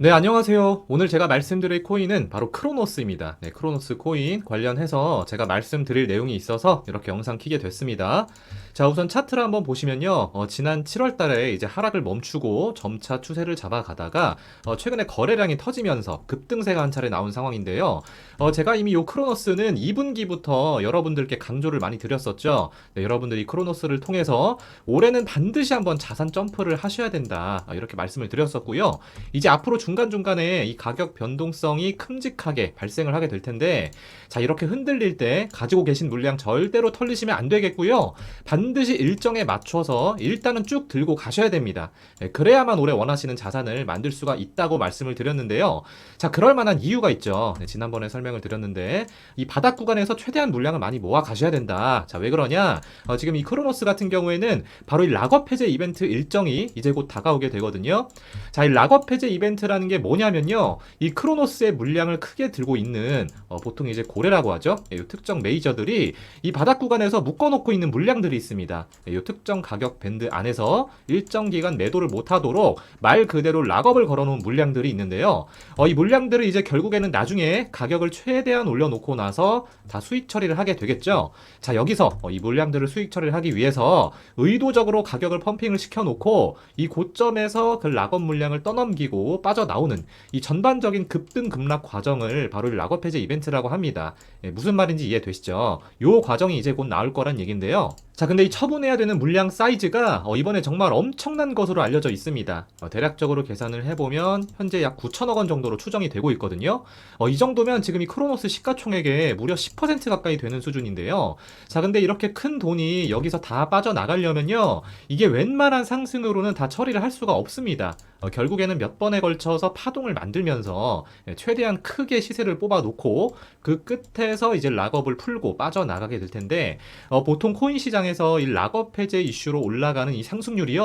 네, 안녕하세요. 오늘 제가 말씀드릴 코인은 바로 크로노스입니다. 네, 크로노스 코인 관련해서 제가 말씀드릴 내용이 있어서 이렇게 영상 키게 됐습니다. 자, 우선 차트를 한번 보시면요. 어, 지난 7월 달에 이제 하락을 멈추고 점차 추세를 잡아가다가 어, 최근에 거래량이 터지면서 급등세가 한 차례 나온 상황인데요. 어, 제가 이미 요 크로노스는 2분기부터 여러분들께 강조를 많이 드렸었죠. 네, 여러분들이 크로노스를 통해서 올해는 반드시 한번 자산 점프를 하셔야 된다. 어, 이렇게 말씀을 드렸었고요. 이제 앞으로 중간중간에 이 가격 변동성이 큼직하게 발생을 하게 될 텐데 자 이렇게 흔들릴 때 가지고 계신 물량 절대로 털리시면 안 되겠고요. 반드시 일정에 맞춰서 일단은 쭉 들고 가셔야 됩니다. 네, 그래야만 올해 원하시는 자산을 만들 수가 있다고 말씀을 드렸는데요. 자 그럴 만한 이유가 있죠. 네, 지난번에 설명을 드렸는데 이 바닥 구간에서 최대한 물량을 많이 모아 가셔야 된다. 자 왜 그러냐? 어, 지금 이 크로노스 같은 경우에는 바로 이 락업 해제 이벤트 일정이 이제 곧 다가오게 되거든요. 자 이 락업 해제 이벤트라는 게 뭐냐면요. 이 크로노스의 물량을 크게 들고 있는 어, 보통 이제 고래라고 하죠. 예, 이 특정 메이저들이 이 바닥 구간에서 묶어놓고 있는 물량들이 있습니다. 예, 이 특정 가격 밴드 안에서 일정 기간 매도를 못하도록 말 그대로 락업을 걸어놓은 물량들이 있는데요. 어, 이 물량들을 이제 결국에는 나중에 가격을 최대한 올려놓고 나서 다 수익 처리를 하게 되겠죠. 자 여기서 어, 이 물량들을 수익 처리를 하기 위해서 의도적으로 가격을 펌핑을 시켜놓고 이 고점에서 그 락업 물량을 떠넘기고 빠져 나오는 이 전반적인 급등 급락 과정을 바로 이 락업 해제 이벤트라고 합니다. 예, 무슨 말인지 이해되시죠? 요 과정이 이제 곧 나올 거란 얘긴데요. 자, 근데 이 처분해야 되는 물량 사이즈가 어, 이번에 정말 엄청난 것으로 알려져 있습니다. 어, 대략적으로 계산을 해보면 현재 약 9천억 원 정도로 추정이 되고 있거든요. 어, 이 정도면 지금 이 크로노스 시가총액의 무려 10% 가까이 되는 수준인데요. 자, 근데 이렇게 큰 돈이 여기서 다 빠져나가려면요. 이게 웬만한 상승으로는 다 처리를 할 수가 없습니다. 어, 결국에는 몇 번에 걸쳐서 파동을 만들면서 예, 최대한 크게 시세를 뽑아놓고 그 끝에서 이제 락업을 풀고 빠져나가게 될 텐데 어, 보통 코인 시장에 서 이 락업 해제 이슈로 올라가는 이 상승률이요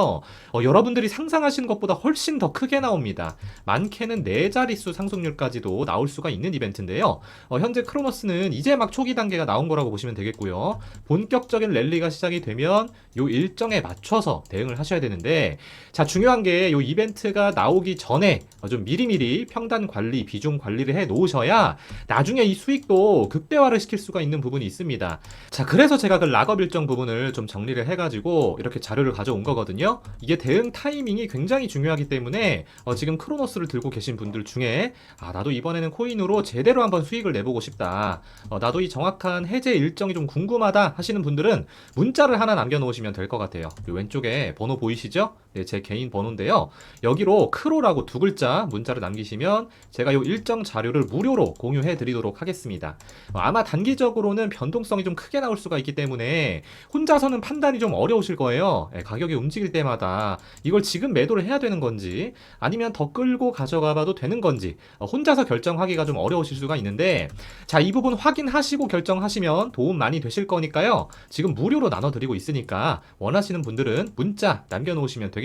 어, 여러분들이 상상하시는 것보다 훨씬 더 크게 나옵니다. 많게는 네 자릿수 상승률까지도 나올 수가 있는 이벤트인데요. 어, 현재 크로노스는 이제 막 초기 단계가 나온 거라고 보시면 되겠고요. 본격적인 랠리가 시작이 되면 요 일정에 맞춰서 대응을 하셔야 되는데 자 중요한 게 요 이벤트가 나오기 전에 어, 좀 미리미리 평단 관리, 비중 관리를 해 놓으셔야 나중에 이 수익도 극대화를 시킬 수가 있는 부분이 있습니다. 자 그래서 제가 그 락업 일정 부분 을 좀 정리를 해가지고 이렇게 자료를 가져온 거거든요. 이게 대응 타이밍이 굉장히 중요하기 때문에 어, 지금 크로노스를 들고 계신 분들 중에 아 나도 이번에는 코인으로 제대로 한번 수익을 내보고 싶다. 어, 나도 이 정확한 해제 일정이 좀 궁금하다 하시는 분들은 문자를 하나 남겨놓으시면 될 것 같아요. 이 왼쪽에 번호 보이시죠? 네, 제 개인 번호인데요. 여기로 크로라고 두 글자 문자를 남기시면 제가 이 일정 자료를 무료로 공유해 드리도록 하겠습니다. 어, 아마 단기적으로는 변동성이 좀 크게 나올 수가 있기 때문에 혼자서는 판단이 좀 어려우실 거예요. 예, 가격이 움직일 때마다 이걸 지금 매도를 해야 되는 건지 아니면 더 끌고 가져가 봐도 되는 건지 어, 혼자서 결정하기가 좀 어려우실 수가 있는데 자, 이 부분 확인하시고 결정하시면 도움 많이 되실 거니까요. 지금 무료로 나눠 드리고 있으니까 원하시는 분들은 문자 남겨 놓으시면 되겠습니다.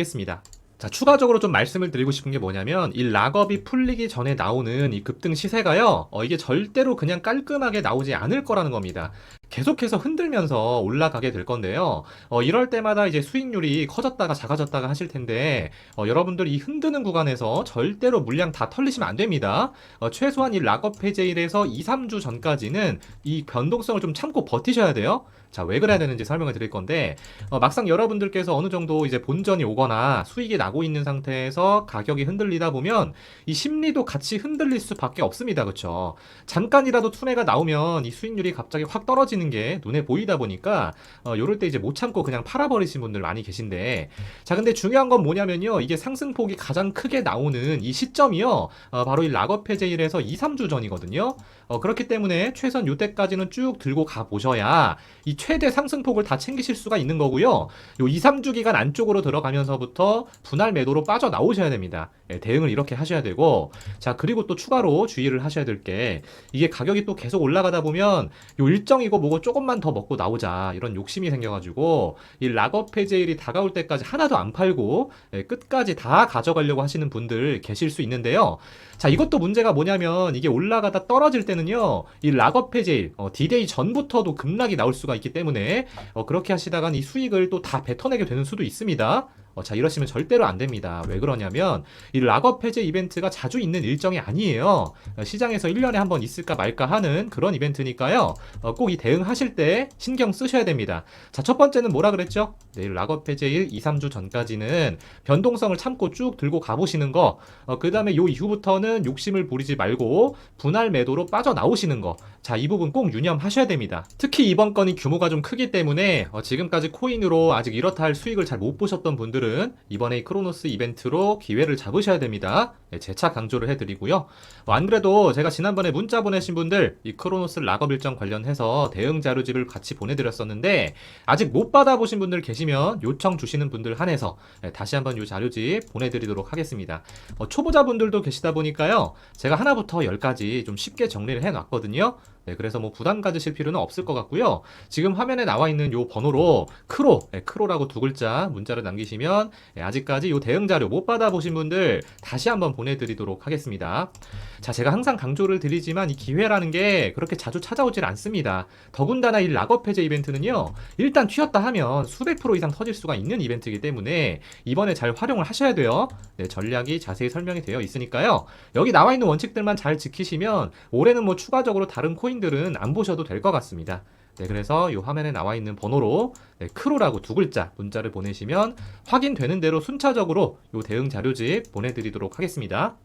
자, 추가적으로 좀 말씀을 드리고 싶은 게 뭐냐면, 이 락업이 풀리기 전에 나오는 이 급등 시세가요, 어, 이게 절대로 그냥 깔끔하게 나오지 않을 거라는 겁니다. 계속해서 흔들면서 올라가게 될 건데요. 어, 이럴 때마다 이제 수익률이 커졌다가 작아졌다가 하실 텐데, 어, 여러분들 이 흔드는 구간에서 절대로 물량 다 털리시면 안 됩니다. 어, 최소한 이 락업 해제일에서 2, 3주 전까지는 이 변동성을 좀 참고 버티셔야 돼요. 자, 왜 그래야 되는지 설명을 드릴 건데, 어, 막상 여러분들께서 어느 정도 이제 본전이 오거나 수익이 나고 있는 상태에서 가격이 흔들리다 보면 이 심리도 같이 흔들릴 수밖에 없습니다. 그쵸? 잠깐이라도 투매가 나오면 이 수익률이 갑자기 확 떨어지는 게 눈에 보이다 보니까, 어, 요럴 때 이제 못 참고 그냥 팔아버리신 분들 많이 계신데, 자, 근데 중요한 건 뭐냐면요. 이게 상승폭이 가장 크게 나오는 이 시점이요. 어, 바로 이 락업 해제일에서 2, 3주 전이거든요. 어, 그렇기 때문에 최선 요때까지는 쭉 들고 가 보셔야 이 최대 상승폭을 다 챙기실 수가 있는 거고요. 요 2, 3주 기간 안쪽으로 들어가면서부터 분할 매도로 빠져 나오셔야 됩니다. 예, 대응을 이렇게 하셔야 되고 자 그리고 또 추가로 주의를 하셔야 될 게 이게 가격이 또 계속 올라가다 보면 요 일정이고 뭐고 조금만 더 먹고 나오자 이런 욕심이 생겨가지고 이 락업 해제일이 다가올 때까지 하나도 안 팔고 예, 끝까지 다 가져가려고 하시는 분들 계실 수 있는데요. 자 이것도 문제가 뭐냐면 이게 올라가다 떨어질 때는요 이 락업 해제일 어, 디데이 전부터도 급락이 나올 수가 있기 때문에 어, 그렇게 하시다간 이 수익을 또 다 뱉어내게 되는 수도 있습니다. 어, 자, 이러시면 절대로 안 됩니다. 왜 그러냐면 이 락업 해제 이벤트가 자주 있는 일정이 아니에요. 어, 시장에서 1년에 한 번 있을까 말까 하는 그런 이벤트니까요. 어, 꼭이 대응하실 때 신경 쓰셔야 됩니다. 자, 첫 번째는 뭐라 그랬죠? 내일 락업 해제일 2, 3주 전까지는 변동성을 참고 쭉 들고 가보시는 거. 어, 그 다음에 요 이후부터는 욕심을 부리지 말고 분할 매도로 빠져나오시는 거. 자, 이 부분 꼭 유념하셔야 됩니다. 특히 이번 건이 규모가 좀 크기 때문에 어, 지금까지 코인으로 아직 이렇다 할 수익을 잘 못 보셨던 분들은 이번에 이 크로노스 이벤트로 기회를 잡으셔야 됩니다. 네, 재차 강조를 해드리고요. 어, 안 그래도 제가 지난번에 문자 보내신 분들 이 크로노스 락업 일정 관련해서 대응 자료집을 같이 보내드렸었는데 아직 못 받아보신 분들 계시면 요청 주시는 분들 한해서 네, 다시 한번 이 자료집 보내드리도록 하겠습니다. 어, 초보자분들도 계시다 보니까요. 제가 하나부터 열까지 좀 쉽게 정리를 해놨거든요. 네, 그래서 뭐 부담 가지실 필요는 없을 것 같고요. 지금 화면에 나와 있는 요 번호로 크로, 네, 크로라고 두 글자 문자를 남기시면 네, 아직까지 요 대응 자료 못 받아보신 분들 다시 한번 보내드리도록 하겠습니다. 자, 제가 항상 강조를 드리지만 이 기회라는 게 그렇게 자주 찾아오질 않습니다. 더군다나 이 락업 해제 이벤트는요, 일단 튀었다 하면 수백 프로 이상 터질 수가 있는 이벤트이기 때문에 이번에 잘 활용을 하셔야 돼요. 네, 전략이 자세히 설명이 되어 있으니까요. 여기 나와 있는 원칙들만 잘 지키시면 올해는 뭐 추가적으로 다른 코인 들은 안 보셔도 될 것 같습니다. 네, 그래서 이 화면에 나와 있는 번호로 네, 크로라고 두 글자 문자를 보내시면 확인되는 대로 순차적으로 이 대응 자료집 보내드리도록 하겠습니다.